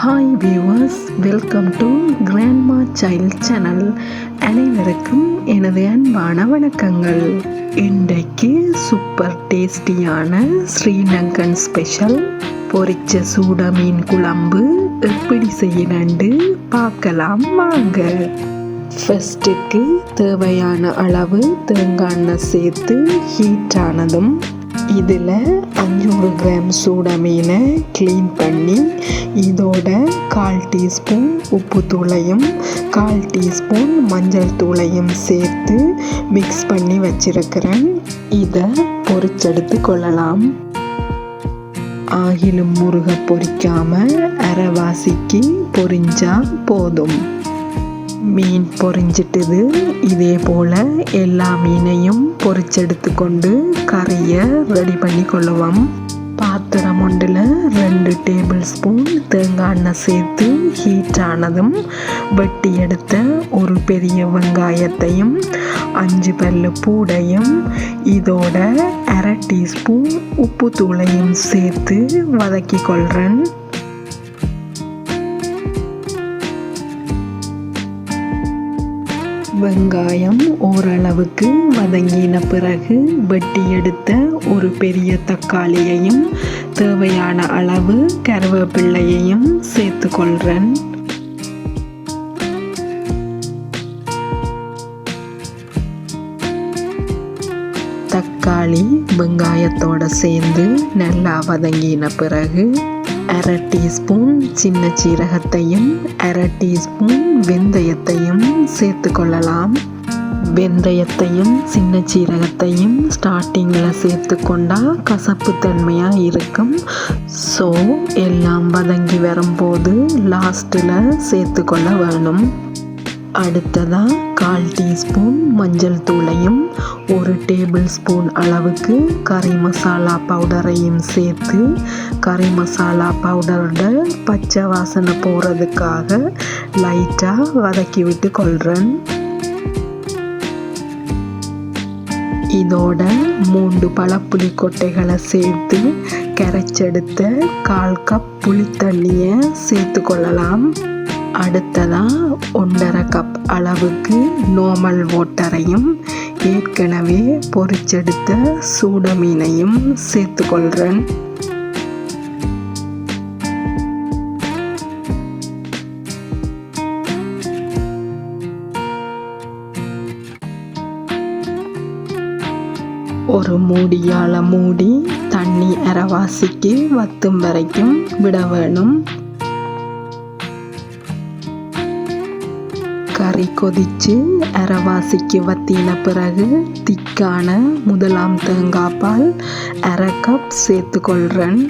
Hi viewers welcome to grandma child channel அனைவருக்கும் எனது அன்பான வணக்கங்கள். இன்றைக்கு சூப்பர் டேஸ்டியான ஸ்ரீலங்கன் ஸ்பெஷல் பொரிச்ச சூட மீன் குழம்பு எப்படி செய்யணுண்டு பார்க்கலாம் வாங்க. ஃபஸ்ட்டுக்கு தேவையான அளவு தேங்காய் எண்ணெய் சேர்த்து ஹீட் ஆனதும் இதில் அஞ்சூறு கிராம் சூட மீனை க்ளீன் பண்ணி இதோட கால் டீஸ்பூன் உப்பு தூளையும் கால் டீஸ்பூன் மஞ்சள் தூளையும் சேர்த்து மிக்ஸ் பண்ணி வச்சிருக்கிறேன். இதை பொரிச்செடுத்து கொள்ளலாம். ஆகிலும் முருக பொறிக்காமல் அரைவாசிக்கு பொறிஞ்சால் போதும். மீன் பொறிஞ்சிட்டுது இதே போல் எல்லா மீனையும் பொரிச்செடுத்து கொண்டு கறியை ரெடி பண்ணி கொள்ளுவோம் பாத்திரம் ஒன்றில் ரெண்டு டேபிள் ஸ்பூன் தேங்காய் எண்ணெய் சேர்த்து ஹீட் ஆனதும் வெட்டி எடுத்த ஒரு பெரிய வெங்காயத்தையும் அஞ்சு பல்லு பூடையும் இதோட அரை டீஸ்பூன் உப்பு தூளையும் சேர்த்து வதக்கி கொள்கிறேன் வெங்காயம் ஓரளவுக்கு வதங்கின பிறகு வெட்டி எடுத்த ஒரு பெரிய தக்காளியையும் தேவையான அளவு கருவேப்பிள்ளையையும் சேர்த்து கொள்கிறேன் தக்காளி வெங்காயத்தோடு சேர்ந்து நல்லா வதங்கின பிறகு அரை டீஸ்பூன் சின்ன சீரகத்தையும் அரை டீஸ்பூன் வெந்தயத்தையும் சேர்த்து கொள்ளலாம். வெந்தயத்தையும் சின்ன சீரகத்தையும் ஸ்டார்டிங்கில் சேர்த்து கொண்டால் கசப்பு தன்மையாக இருக்கும். ஸோ எல்லாம் வதங்கி வரும்போது லாஸ்ட்டில் சேர்த்து கொள்ள வேணும். அடுத்ததாக கால் டீஸ்பூன் மஞ்சள் தூளையும் ஒரு டேபிள் ஸ்பூன் அளவுக்கு கறி மசாலா பவுடரையும் சேர்த்து கறி மசாலா பவுடரோட பச்சை வாசனை போகிறதுக்காக லைட்டாக வதக்கி விட்டு கொள்கிறேன் இதோட மூன்று பழப்புளி கொட்டைகளை சேர்த்து கரைச்செடுத்த கால் கப் புளித்தண்ணியை சேர்த்து கொள்ளலாம். அடுத்ததாக ஒன்றரை கப் அளவுக்கு நோமல் ஓட்டரையும் ஏற்கனவே பொறிச்செடுத்த சூட மீனையும் சேர்த்துக்கொள்கிறேன் ஒரு மூடியால் மூடி தண்ணி அரவாசிக்கு வத்தும் வரைக்கும் விட வேணும். கறி கொதித்து அரைவாசிக்கு வத்தின பிறகு திக்கான முதலாம் தேங்காய் பால் அரை கப் சேர்த்து கொள்கிறேன்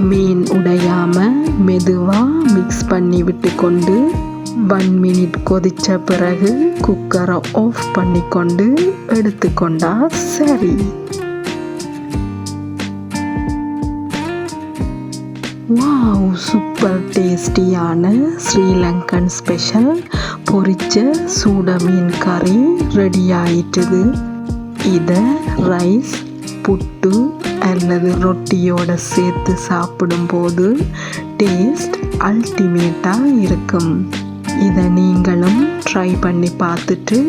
மீன் உடையாமல் மெதுவாக மிக்ஸ் பண்ணி விட்டு கொண்டு ஒன் மினிட் கொதித்த பிறகு குக்கரை ஆஃப் பண்ணி கொண்டு எடுத்துக்கொண்டா சரி. வாவ் சூப்பர் டேஸ்டியான ஸ்ரீலங்கன் ஸ்பெஷல் பொரிச்ச சூட மீன் கறி ரெடி ஆயிட்டுது. இதை ரைஸ் புட்டு அல்லது ரொட்டியோட சேர்த்து சாப்பிடும்போது டேஸ்ட் அல்டிமேட்டாக இருக்கும். இதை நீங்களும் ட்ரை பண்ணி பார்த்துட்டு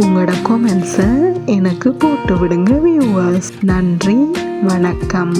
உங்களோட கொமெண்ட்ஸை எனக்கு போட்டு விடுங்க வியூவர்ஸ் நன்றி வணக்கம்.